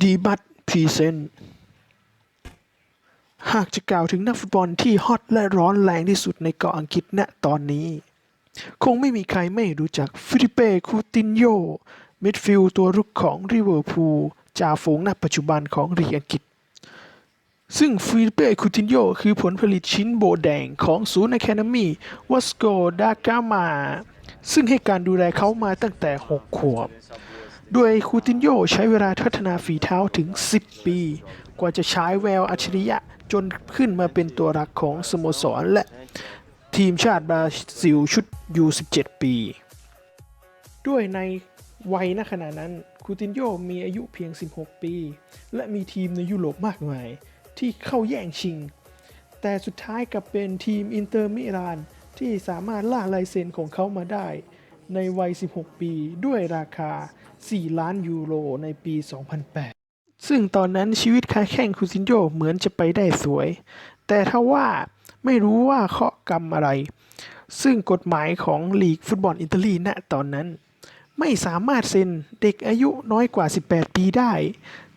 ดีบัตพรีเซนต์หากจะกล่าวถึงนักฟุตบอลที่ฮอตและร้อนแรงที่สุดในเกาะอังกฤษณตอนนี้ คงไม่มีใครไม่รู้จักฟิลิเป้คูตินโยมิดฟิลด์ตัวรุกของริเวอร์พูลจ่าฝูงณปัจจุบันของลีกอังกฤษ ซึ่งฟิลิเป้คูตินโยคือผลผลิตชิ้นโบแดงของศูนย์อะคาเดมีวัสโกดากามา ซึ่งให้การดูแลเขามาตั้งแต่ 6 ขวบ โดยคูตินโยใช้เวลาพัฒนาฝีเท้าถึง 10 ปี กว่าจะใช้แววอัจฉริยะจนขึ้นมาเป็นตัวรักของสโมสรและทีมชาติบราซิลชุดยู17 ปี ด้วยในวัยณขณะนั้นคูตินโยมีอายุเพียง 16 ปี และมีทีมในยุโรปมากมาย ที่เข้าแย่งชิง แต่สุดท้ายกลับเป็นทีมอินเตอร์มิลานที่สามารถล่าลายเซ็นของเขามาได้ ในวัย 16 ปีด้วยราคา 4 ล้านยูโรในปี 2008 ซึ่งตอนนั้นชีวิตค้าแข่งคูตินโยเหมือนจะไปได้สวย แต่ถ้าว่าไม่รู้ว่าเคาะกรรมอะไร ซึ่งกฎหมายของลีกฟุตบอลอิตาลีณตอนนั้น ไม่สามารถเซ็นเด็กอายุน้อยกว่า 18 ปีได้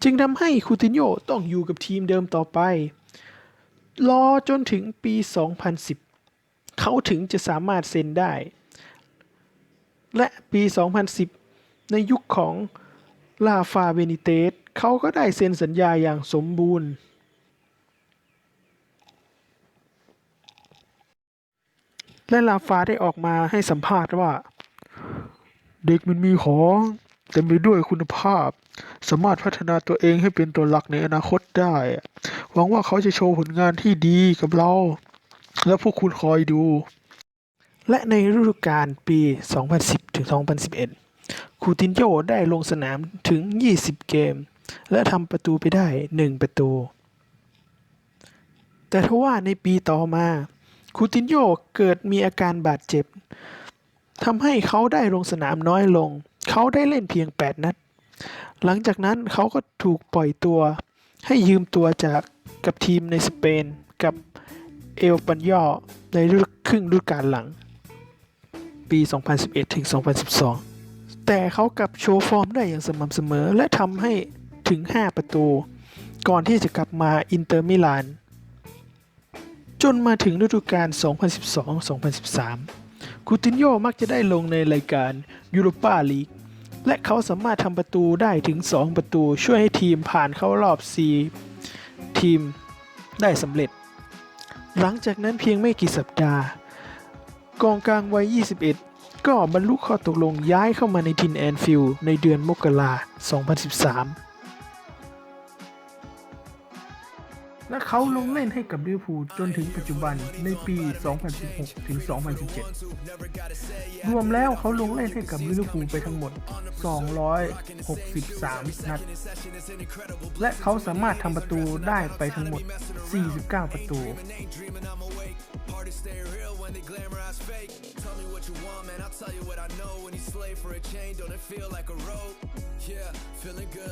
จึงทำให้คูตินโยต้องอยู่กับทีมเดิมต่อไป รอจนถึงปี 2010 เขาถึงจะสามารถเซ็นได้ และปี 2010 ในยุคของลาฟาเบนิเตสเขาก็ได้เซ็นสัญญาอย่างสมบูรณ์ และลาฟาได้ออกมาให้สัมภาษณ์ว่า เด็กมันมีของเต็มไปด้วยคุณภาพ สามารถพัฒนาตัวเองให้เป็นตัวหลักในอนาคตได้ หวังว่าเขาจะโชว์ผลงานที่ดีกับเรา และพวกคุณคอยดู และในฤดูกาลปี 2010 ถึง 2011 คูตินโยได้ลงสนามถึง 20 เกม และทำประตูไปได้ 1 ประตู แต่ทว่าในปีต่อมา คูตินโยเกิดมีอาการบาดเจ็บทำให้เขาได้ลงสนามน้อยลง เขาได้เล่นเพียง 8 นัด หลังจากนั้นเขาก็ถูกปล่อยตัวให้ยืมตัวจากกับทีมในสเปนกับเอลปันยอในครึ่งฤดูกาลหลัง ปี 2011 ถึง 2012 แต่เขากลับโชว์ฟอร์มได้อย่างสม่ำเสมอ และทำให้ถึง 5 ประตู ก่อนที่จะกลับมาอินเตอร์มิลาน จนมาถึงฤดูกาล 2012-2013 คูตินโยมักจะได้ลงในรายการยูโรปาลีก และเขาสามารถทำประตูได้ถึง 2 ประตู ช่วยให้ทีมผ่านเข้ารอบ 4 ทีมได้สำเร็จ หลังจากนั้นเพียงไม่กี่สัปดาห์ กองกลางวัย 21 ก็บรรลุข้อตกลงย้ายเข้ามาในทินแอนฟิลด์ในเดือนมกราคม 2013 และเขาลงเล่นให้กับลิเวอร์พูลจนถึงปัจจุบันในปี 2016 ถึง 2017 รวมแล้วเขาลงเล่นให้กับลิเวอร์พูลไปทั้งหมด 263 นัด และเขาสามารถทำประตูได้ไปทั้งหมด 49 ประตู Tell you what I know. When you slave for a chain, don't it feel like a rope? Yeah, feeling good.